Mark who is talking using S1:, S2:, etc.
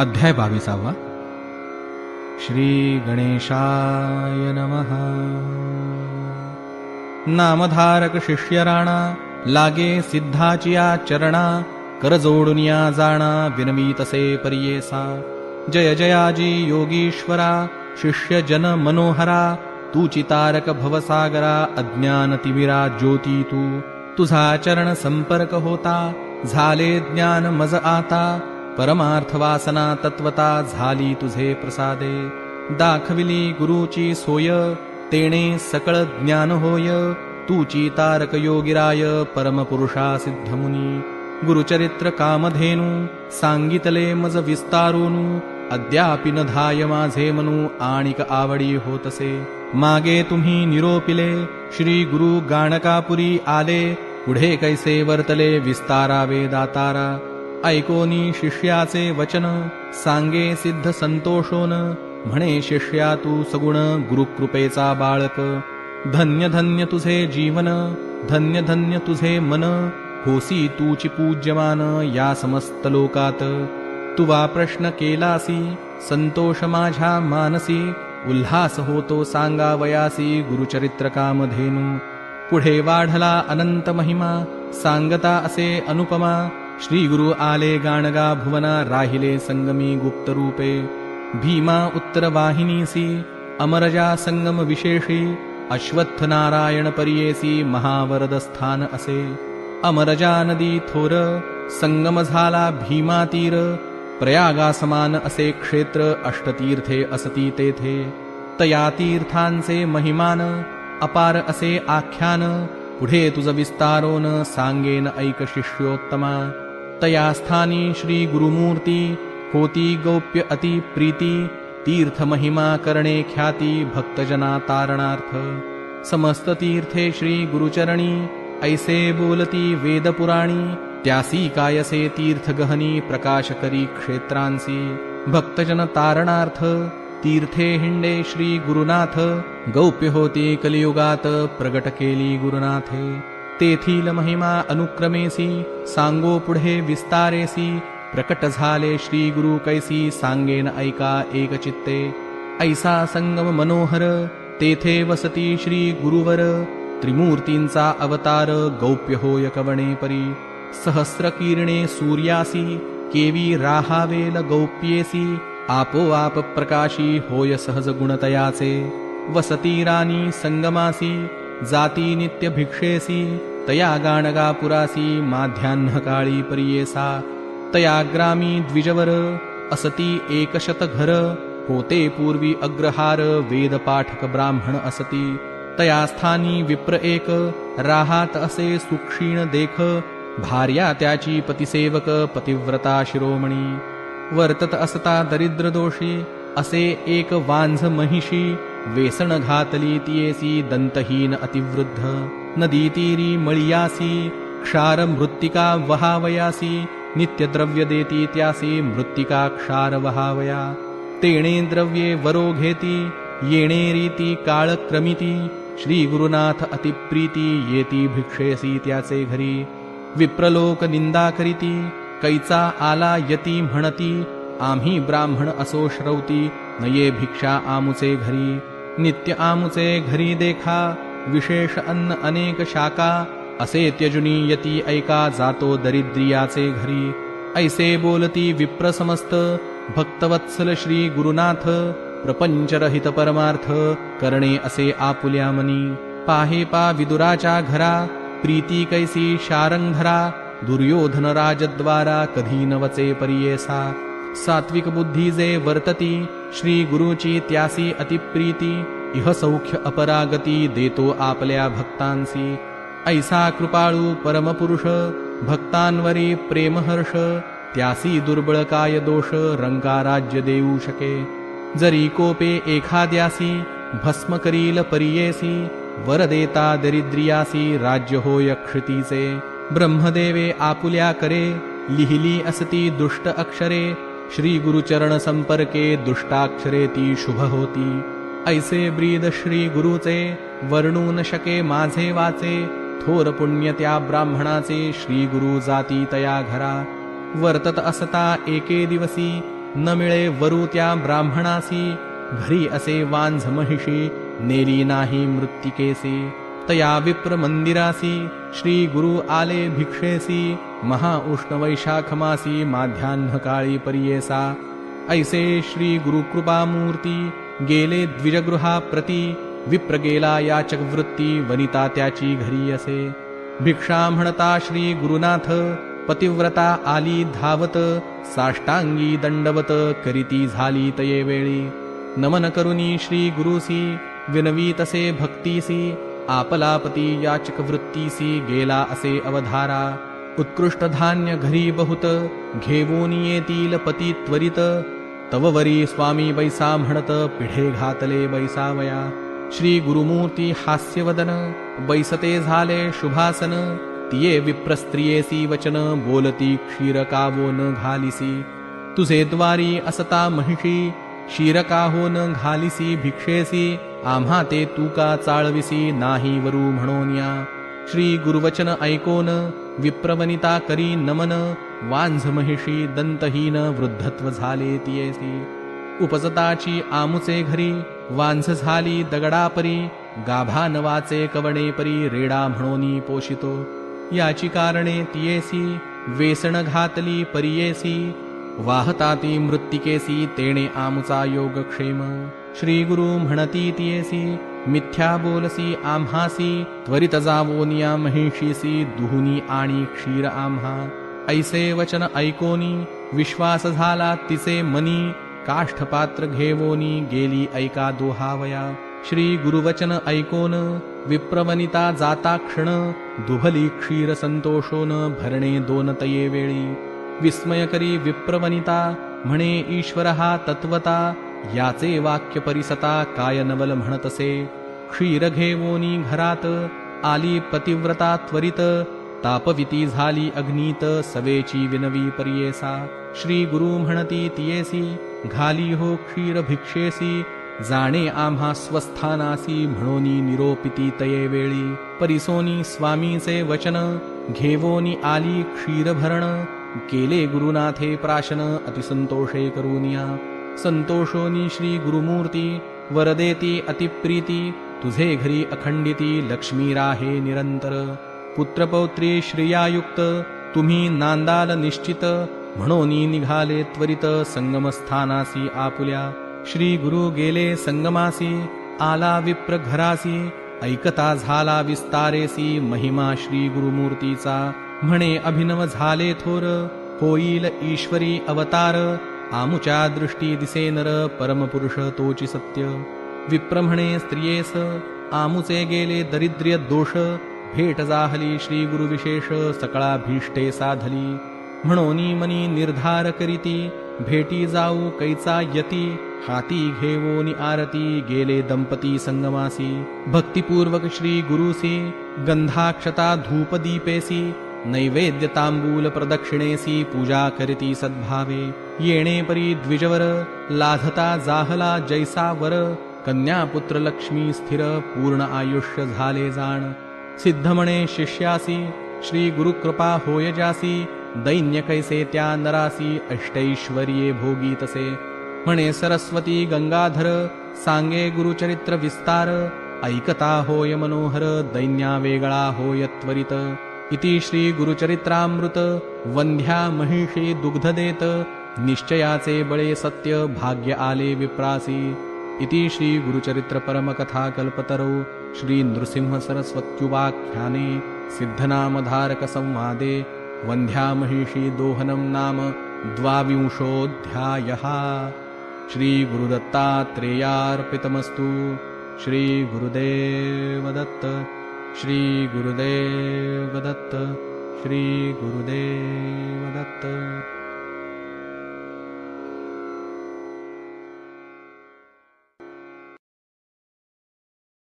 S1: अध्याय बावीसावा. श्री गणेशाय नमः. नामधारक शिष्य राणा लागे सिद्धाचिया चरणा कर जोडुनिया जाणा विनवीतसे परियेसा. जय जयाजी योगीश्वरा शिष्य जन मनोहरा तू भवसागरा अज्ञान तिमिरा ज्योती तू. तुझा चरण संपर्क होता झाले ज्ञान मज आता परमार्थ वासना तत्वता झाली तुझे प्रसादे. दाखविली गुरुची सोय तेणे सकळ ज्ञान होय. तूची तारक योगिराय परमपुरुषा सिद्धमुनी. गुरुचरित्र कामधेनु सांगितले मज विस्तारोनु. अद्यापि न धाय माझे मनू आणिक आवडी होतसे. मागे तुम्ही निरोपिले श्री गुरु गाणकापुरी आले. पुढे कैसे वर्तले विस्तारावे दातारा. ऐकोनी शिष्याचे वचन सांगे सिद्ध संतोषोन. म्हणे शिष्या तू सगुण गुरुकृपेचा बाळक. धन्य धन्य तुझे जीवन धन्य धन्य तुझे मन. होसी तूची पूज्यमान या समस्त लोकात. तुवा प्रश्न केलासी संतोष माझ्या मानसी. उल्हास होतो सांगावयासी गुरुचरित्र कामधेनु पुढे वाढला अनंत महिमा सांगता असे अनुपमा. श्री गुरु आले गाणगा भुवना राहिले संगमी गुप्त रूपे भीमा उत्तर वाहिनीसी अमरजा संगम विशेषी अश्वत्थ नारायण परियेसी महावरद स्थान असे। अमरजा नदी थोर संगम झाला भीमा तीर प्रयागा समान असे क्षेत्र अष्टतीर्थे असती तेथे तया तीर्थांचे महिमान अपार असे आख्यान पुढे तुझ विस्तारोन सांगेन ऐक शिष्योत्तमा तया स्थानी श्री गुरुमूर्ती होती गौप्य अति प्रीती तीर्थ महिमा करणे ख्याती भक्तजना तारणार्थ समस्त तीर्थे श्री गुरुचरणी ऐसे बोलती वेदपुराणी त्यासी कायसे तीर्थ गहनी प्रकाश करी क्षेत्रांसी। भक्तजन तारणार्थ तीर्थे हिंडे श्री गुरुनाथ गौप्य होती कलियुगात प्रगट केली गुरुनाथे तेथील महिमा अनुक्रमेसी सांगो पुढे विस्तारेसी प्रकट झाले श्री गुरु कैसी सांगेन ऐका एक चित्ते ऐसा संगम मनोहर तेथे वसती श्री गुरुवर त्रिमूर्तींचा अवतार गौप्य होय कवणे परी। सहस्र किरणे सूर्यासी केवी राहावेल गौप्येसी आपोआप प्रकाशी होय सहज गुणतयाचे। वसती राणी संगमासी जाती नित्य भिक्षेसी तया गाणगापुरासी माध्यान्ह काळी परियेसा तया ग्रामी द्विजवर असती एकशत घर होते पूर्वी अग्रहार वेदपाठक ब्राह्मण असती। तया स्थानी विप्र एक राहात असे सुक्षीण देख। भार्या त्याची पतिसेवक पतिव्रता शिरोमणी। वर्तत असता दरिद्र दोषी असे एक वांझ महिषी। वेसण घातली तियेसी दंतहीन अतिवृद्ध नदी तीरी मळियासी क्षार मृत्तिका वहावयासी नित्य द्रव्य देती त्यासी मृत्तिका क्षार वहावया तेणे द्रव्ये वरो घेती येणे रीती काळ क्रमिती श्री गुरुनाथ अतिप्रीती येती भिक्षेसी त्याचे घरी। विप्रलोक निंदा करीती कैचा आला यती म्हणती आम्ही ब्राह्मण असो श्रवती नये भिक्षा आमुचे घरी। नित्य आमुचे घरी देखा विशेष अन्न अनेक शाखा असे त्यजुनी यती ऐका जातो दरिद्रियाचे घरी. ऐसे बोलती विप्र समस्त भक्तवत्सल श्री गुरुनाथ प्रपंचरहित परमार्थ करणे असे आपुल्या मनी पाहे पा विदुराच्या घरा प्रीती कैसी शारंगधरा दुर्योधन राजद्वारा कधी नवचे परियेसा. सात्विक बुद्धी जे वर्तती श्री गुरुची त्यासी अतिप्रीती इह सौख्य अपरागती देतो आपल्या भक्तांसी. ऐसा कृपाळू परमपुरुष भक्तांवरी प्रेमहर्ष त्यासी दुर्बळ काय दोष रंगाराज्य देऊ शके. जरी कोपे एखाद्यासी भस्म करील परियेसी वर देता दरिद्रियासी राज्य होय क्षितीचे ब्रह्मदेवे आपुल्या करे लिहिली असती दुष्ट अक्षरे श्री गुरुचरण संपर्के दुष्टाक्षरे ती शुभ होती. ऐसे ब्रीद श्री गुरुचे वर्णू न शके माझे वाचे। थोर पुण्य त्या ब्राह्मणाचे श्री गुरु जाती तया घरा। वर्तत असता एके दिवसी न मिळे वरू त्या ब्राह्मणासी। घरी असे वांझ महिषी नेली नाही मृत्तिकेसी तया विप्र मंदिरासी श्री गुरु आले भिक्षेसी। महा वैशाखमासी माध्यान्ह काळी परियेसा। ऐसे श्री गुरु कृपा मूर्ती गेले द्विजगृहा प्रती विप्रगेला याचक वृत्ती वनिता त्याची घरी असे. भिक्षा म्हणता श्री गुरुनाथ पतिव्रता आली धावत साष्टांगी दंडवत करीती झाली तये वेळी. नमन करुनी श्री गुरुसी विनवी तसे भक्तीसी आपलापती याचक वृत्तीसी गेला असे अवधारा. उत्कृष्ट धान्य घरी बहुत घेवून येतील पती त्वरित तववरी स्वामी बैसा म्हणत पिढे घातले बैसावया श्री गुरुमूर्ती हास्यवदन बैसते झाले शुभासन। तिये विप्रस्त्रियेसी वचन बोलती क्षीरकावो न घालिसी। तुझे द्वारी असता महिषी क्षीरकाहो न घालिसी भिक्षेसी। ते तू का चाळविसी नाही वरू म्हणोन्या। श्री गुरुवचन ऐकोन विप्रवनिता करी नमन वांझ महिषी दंतहीन वृद्धत्व झाले तियेसी उपजताची आमुचे घरी वांझ झाली दगडापरी गाभा नवाचे कवणे परी रेडा म्हणोनी पोषितो. याची कारणे तियेसी वेसण घातली परियेसी वाहताती मृत्तिकेसी तेणे आमुचा योगक्षेम श्री गुरु म्हणती तियेसी मिथ्या बोलसी आम्हासी त्वरित जावोनिया महिषीसी दुहुनी आणि क्षीर आम्हा. ऐसे वचन ऐकोनी विश्वास झाला तिचे मनी काष्ठपात्र घेवोनी गेली ऐका दोहावया। श्री गुरुवचन ऐकोन विप्रवनिता जाता क्षण दुभली क्षीर संतोषोन भरणे दोन तये वेळी। विस्मयकरी विप्रवनिता म्हणे ईश्वर हा तत्वता याचे वाक्य परिसता काय नवल म्हणतसे। क्षीर घेवोनी घरात आली पतिव्रता त्वरित तापविती झाली अग्नीत सवेची विनवी परियेसा. श्री गुरु म्हणती तियेसी घाली हो क्षीर भिक्षेसी. जाणे आम्हा स्वस्थानासी म्हणोनी निरोपिती तये वेळी. परिसोनी स्वामीचे वचन घेवोनी आली क्षीरभरण केले गुरुनाथे प्राशन अतिसंतोषे करूनिया. संतोषोनी श्री गुरुमूर्ती वरदेती अतिप्रीती. तुझे घरी अखंडिती लक्ष्मी राहे निरंतर. पुत्रपौत्री श्रियायुक्त तुम्ही नांदाल निश्चित म्हणून निघाले त्वरित संगमस्थानासी आपुल्या. श्री गुरु गेले संगमासी आला विप्र घरासी ऐकता झाला विस्तारेसी महिमा श्री गुरुमूर्तीचा. म्हणे अभिनव झाले थोर होईल ईश्वरी अवतार आमुच्या दृष्टी दिसे नर परमपुरुष तोची सत्य. विप्र म्हणे स्त्रियेस आमुचे गेले दरिद्र्य दोष भेट जाहली श्री गुरु विशेष सकळा भीष्टे साधली. म्हणोनी मनी निर्धार करीती भेटी जाऊ कैचा यती हाती घेवोनी आरती गेले दंपती संगमासी. भक्तिपूर्वक श्री गुरुसी गंधाक्षता धूप दीपेसी नैवेद्य तांबूल प्रदक्षिणेसी पूजा करीती सद्भावे. येणे परी द्विजवर लाधता जाहला जैसा वर कन्या पुत्र लक्ष्मी स्थिर पूर्ण आयुष्य झाले जाण. सिद्ध म्हणे शिष्यासी श्री गुरुकृपा होय जासी दैन्य कैसे त्या नरासी अष्टैश्वर्ये भोगी तसे म्हणे सरस्वती गंगाधर सांगे गुरुचरित्र विस्तार ऐकता होय मनोहर दैन्या वेगळा होय त्वरित। इति श्री गुरुचरित्रामृत वंध्या महिषी दुग्ध देत निश्चयाचे बळे सत्य भाग्य आले विप्रासी। इति श्री गुरुचरित्र परमकथा कल्पतरो। श्रीनृसिंहसरस्वत्युवाख्याने सिद्धनामधारकसंवादे वन्ध्यामहिषीदोहनं नाम द्वाविंशोऽध्यायः। श्रीगुरुदत्तात्रेयार्पितमस्तु श्रीगुरुदेवदत्त श्रीगुरुदेवदत्त श्रीगुरुदेवदत्